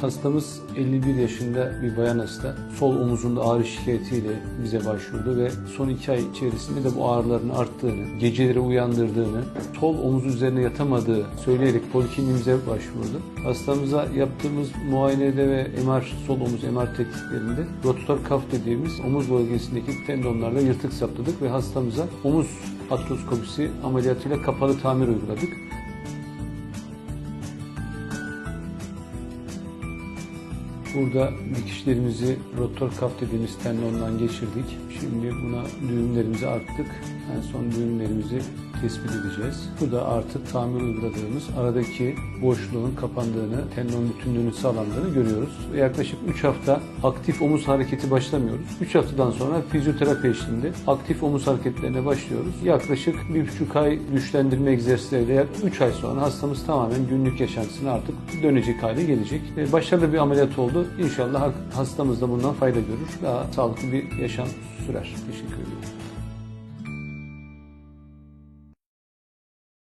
Hastamız 51 yaşında bir bayan hasta. Sol omuzunda ağrı şikayetiyle bize başvurdu ve son iki ay içerisinde de bu ağrıların arttığını, geceleri uyandırdığını, sol omuz üzerine yatamadığı söyleyerek polikliniğimize başvurdu. Hastamıza yaptığımız muayenede ve MR, sol omuz MR tetkiklerinde rotator kaf dediğimiz omuz bölgesindeki tendonlarda yırtık saptadık ve hastamıza omuz artroskopisi ameliyatıyla kapalı tamir uyguladık. Burada dikişlerimizi rotor kaf dediğimiz tendondan geçirdik. Şimdi buna düğümlerimizi arttık. En son düğümlerimizi tespit edeceğiz. Bu da artık tamir uyguladığımız aradaki boşluğun kapandığını, tendon bütünlüğünün sağlandığını görüyoruz. Yaklaşık 3 hafta aktif omuz hareketi başlamıyoruz. 3 haftadan sonra fizyoterapi eşliğinde aktif omuz hareketlerine başlıyoruz. Yaklaşık 1,5 ay güçlendirme egzersizleriyle 3 ay sonra hastamız tamamen günlük yaşantısına artık dönecek hale gelecek. Başarılı bir ameliyat oldu. İnşallah hastamız da bundan fayda görür. Daha sağlıklı bir yaşam sürer. Teşekkür ediyorum.